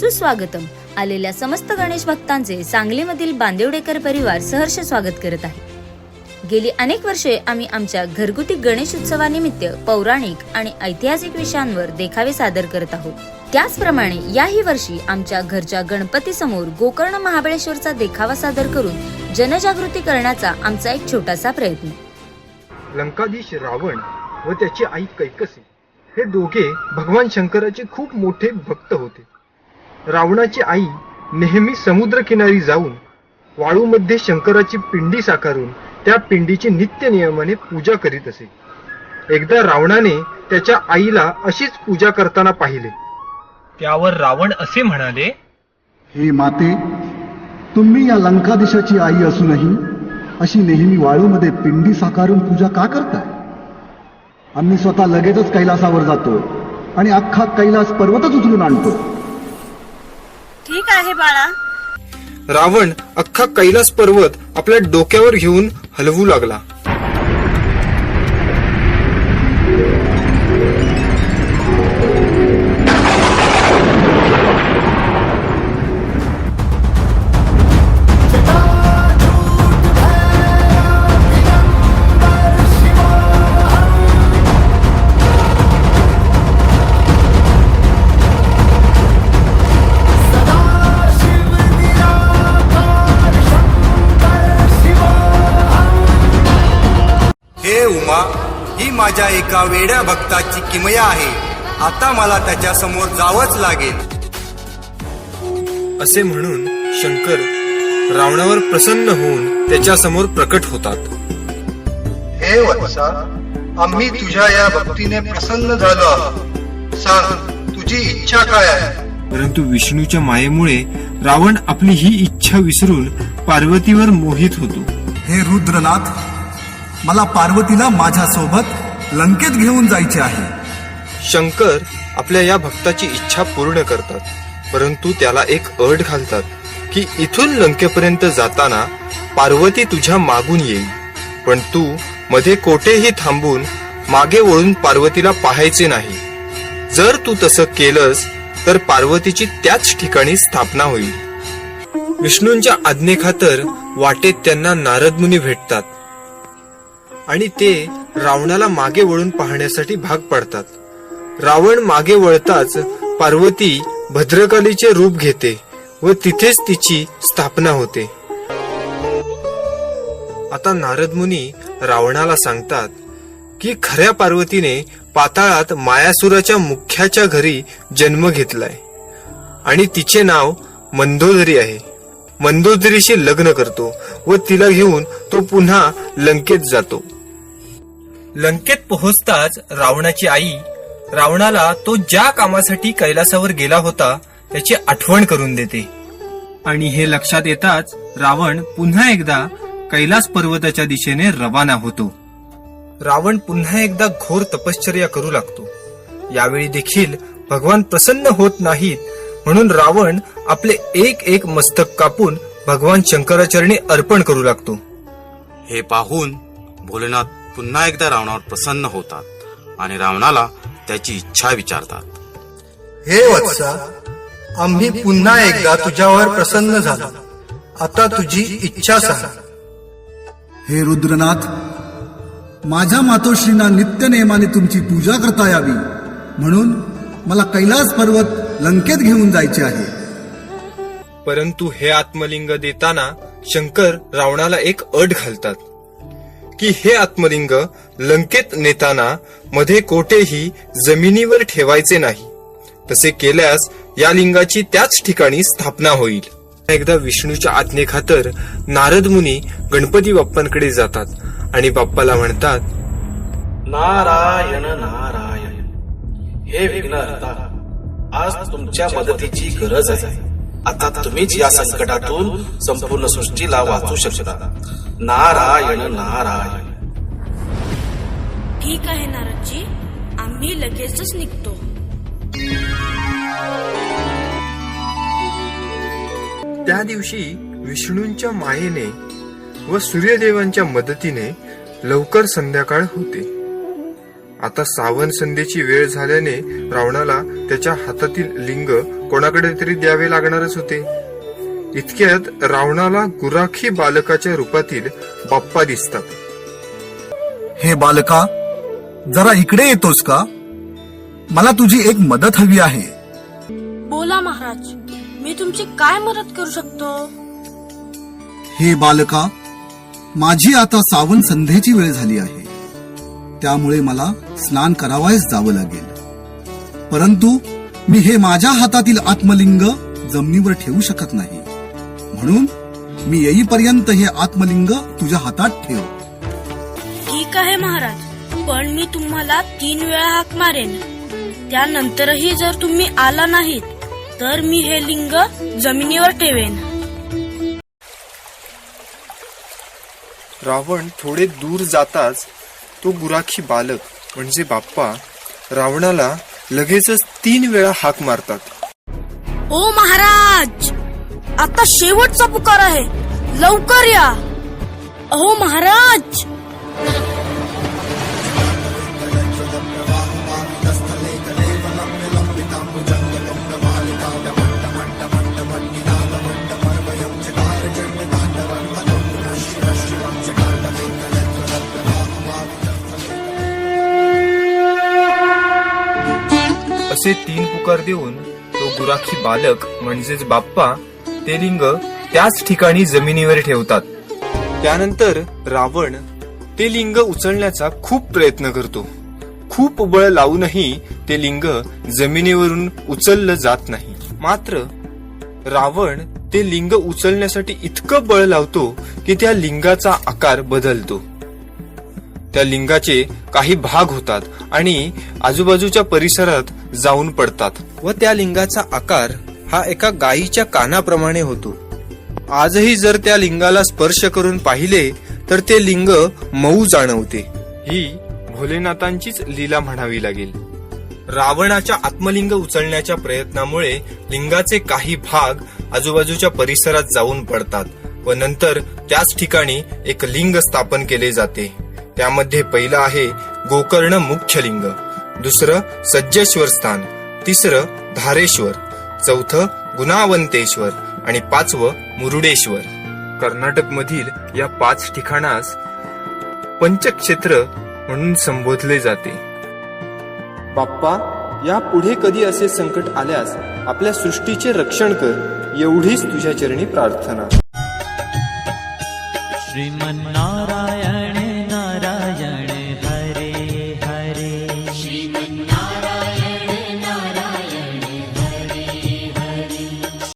सुस्वागतम आलेल्या समस्त गणेश भक्तांचे सांगलीमधील बांदेवडेकर परिवार सहर्ष स्वागत करत आहे. गेली अनेक वर्षे आम्ही आमच्या घरगुती गणेश उत्सवानिमित्त पौराणिक आणि ऐतिहासिक विषयांवर देखावे सादर करत आहोत. त्याचप्रमाणे याही वर्षी आमच्या घरच्या गणपती समोर गोकर्ण महाबळेश्वरचा देखावा सादर करून जनजागृती करण्याचा आमचा एक छोटासा प्रयत्न. लंकाधीश रावण व त्याची आई कैकसी हे दोघे भगवान शंकराचे खूप मोठे भक्त होते. रावणाची आई नेहमी समुद्रकिनारी जाऊन वाळूमध्ये शंकराची पिंडी साकारून त्या पिंडीची नित्य नियमाने पूजा करीत असे. एकदा रावणाने त्याच्या आईला अशीच पूजा करताना पाहिले. त्यावर रावण असे म्हणाले हे माते तुम्ही या लंकादेशाची आई असूनही अशी नेहमी वाळूमध्ये पिंडी साकारून पूजा का करताय? आम्ही स्वतः लगेचच कैलासावर जातो आणि अख्खा कैलास पर्वतच उचलून आणतो. ठीक आहे बाळा. रावण अख्खा कैलास पर्वत आपल्या डोक्यावर घेऊन हलवू लागला. ही माझ्या एका वेड्या भक्ताची किमया आहे. आता मला त्याच्यासमोर जावंच लागेल. असे म्हणून शंकर रावणावर प्रसन्न होऊन त्याच्यासमोर प्रकट होतात. हे वत्सा आम्ही तुझ्या या भक्तीने प्रसन्न झालो आहोत. सांग तुझी इच्छा काय आहे? परंतु विष्णूच्या मायेमुळे रावण आपली ही इच्छा विसरून पार्वतीवर मोहित होतो. हे रुद्रनाथ मला पार्वतीला माझ्या सोबत लंकेत घेऊन जायचे आहे. शंकर आपल्या या भक्ताची इच्छा पूर्ण करतात परंतु त्याला एक अट घालतात की इथून लंकेपर्यंत जाताना पार्वती तुझ्या मागून येईल. पण तू मध्ये कोठेही थांबून मागे वळून पार्वतीला पाहायचे नाही. जर तू तसं केलंस तर पार्वतीची त्याच ठिकाणी स्थापना होईल. विष्णूंच्या आज्ञेखातर वाटेत त्यांना नारद मुनी भेटतात. आणि ते रावणाला मागे वळून पाहण्यासाठी भाग पडतात. रावण मागे वळताच पार्वती भद्रकालीचे रूप घेते व तिथेच तिची स्थापना होते. आता नारद मुनी रावणाला सांगतात की खऱ्या पार्वतीने पाताळात मायासुराच्या मुख्याच्या घरी जन्म घेतलाय. आणि तिचे नाव मंदोदरी आहे. मंदोदरीशी लग्न करतो व तिला घेऊन तो पुन्हा लंकेत जातो. लंकेत पोहोचताच रावणाची आई रावणाला तो ज्या कामासाठी कैलासावर गेला होता त्याची आठवण करून देते. आणि हे लक्षात येताच रावण पुन्हा एकदा कैलास पर्वताच्या दिशेने रवाना होतो. रावण पुन्हा एकदा घोर तपश्चर्या करू लागतो. यावेळी देखील भगवान प्रसन्न होत नाहीत म्हणून रावण आपले एक एक मस्तक कापून भगवान शंकराचरणी अर्पण करू लागतो. हे पाहून भोलेनाथ पुन्हा एकदा रावणावर प्रसन्न होतात आणि रावणाला त्याची इच्छा विचारतात. हे वत्सा आम्ही पुन्हा एकदा तुझ्यावर प्रसन्न झालो. आता तुझी इच्छा सांग. हे रुद्रनाथ माझ्या मातोश्रींना नित्य नेमाने तुमची पूजा करता यावी. म्हणून मला कैलास पर्वत लंकेत घेऊन जायचे आहे. परंतु हे आत्मलिंग देताना शंकर रावणाला एक अट घालतात. की हे आत्मलिंग लंकेत नेताना मध्ये कोठेही जमिनीवर ठेवायचे नाही. तसे केल्यास या लिंगाची त्याच ठिकाणी स्थापना होईल. एकदा विष्णूच्या आज्ञेखातर नारद मुनी गणपती बाप्पांकडे जातात आणि बाप्पाला म्हणतात नारायण नारायण हे विघ्नहर्ता आज तुमच्या मदतीची गरज आहे. आता तुम्हीच या संकटातून संपूर्ण सृष्टीला वाचू शकता. नारायण नारायण. ठीक आहे नारदजी आम्ही लगेचच निघतो. त्या दिवशी विष्णूंच्या मायेने व सूर्यदेवांच्या मदतीने लवकर संध्याकाळ होते. आता सावन संध्येची वेळ झाल्याने रावणाला त्याच्या हातातील लिंग कोणाकडे तरी द्यावे लागणारच होते. इतक्यात रावणाला गुराखी बालकाच्या रूपातील बाप्पा दिसतात. हे बालका जरा इकडे येतोस का? मला तुझी एक मदत हवी आहे. बोला महाराज मी तुमची काय मदत करू शकतो? हे बालका माझी आता सावन संध्येची वेळ झाली आहे. त्यामुळे मला स्नान करावयास जावं लागेल. परंतु मी हे माझ्या हातातील आत्मलिंग जमिनीवर ठेवू शकत नाही. म्हणून मी येईपर्यंत हे आत्मलिंग तुझ्या हातात ठेव. ठीक आहे महाराज पण मी तुम्हाला तीन वेळा हाक मारेन. त्यानंतरही जर तुम्ही आला नाहीत तर मी हे लिंग जमिनीवर ठेवेन. रावण थोडे दूर जाताच तो गुराखी बालक म्हणजे बाप्पा रावणाला लगेचच तीन वेळा हाक मारतात. ओ महाराज! आता शेवटचा पुकार आहे. लवकर या. अहो महाराज! असे तीन पुकार देऊन तो गुराखी बालक म्हणजेच बाप्पा ते लिंग त्याच ठिकाणी जमिनीवर ठेवतात. त्यानंतर रावण ते लिंग उचलण्याचा खूप प्रयत्न करतो. खूप बळ लावूनही ते लिंग जमिनीवरून उचललं जात नाही. मात्र रावण ते लिंग उचलण्यासाठी इतकं बळ लावतो की त्या लिंगाचा आकार बदलतो. त्या लिंगाचे काही भाग होतात आणि आजूबाजूच्या परिसरात जाऊन पडतात व त्या लिंगाचा आकार हा एका गायीच्या कानाप्रमाणे होतो. आजही जर त्या लिंगाला स्पर्श करून पाहिले तर ते लिंग मऊ जाणवते. ही भोलेनाथांचीच लीला म्हणावी लागेल. रावणाच्या आत्मलिंग उचलण्याच्या प्रयत्नामुळे लिंगाचे काही भाग आजूबाजूच्या परिसरात जाऊन पडतात व नंतर त्याच ठिकाणी एक लिंग स्थापन केले जाते. त्यामध्ये पहिलं आहे गोकर्ण मुख्य लिंग दुसरं सज्जेश्वर स्थान तिसरं धारेश्वर. चौथं गुणावंतेश्वर आणि पाचवं मुरुडेश्वर. कर्नाटक मधील या पाच ठिकाणास पंचक्षेत्र म्हणून संबोधले जाते. बाप्पा या पुढे कधी असे संकट आल्यास आपल्या सृष्टीचे रक्षण कर एवढीच तुझ्या चरणी प्रार्थना. श्रीमन्नारायण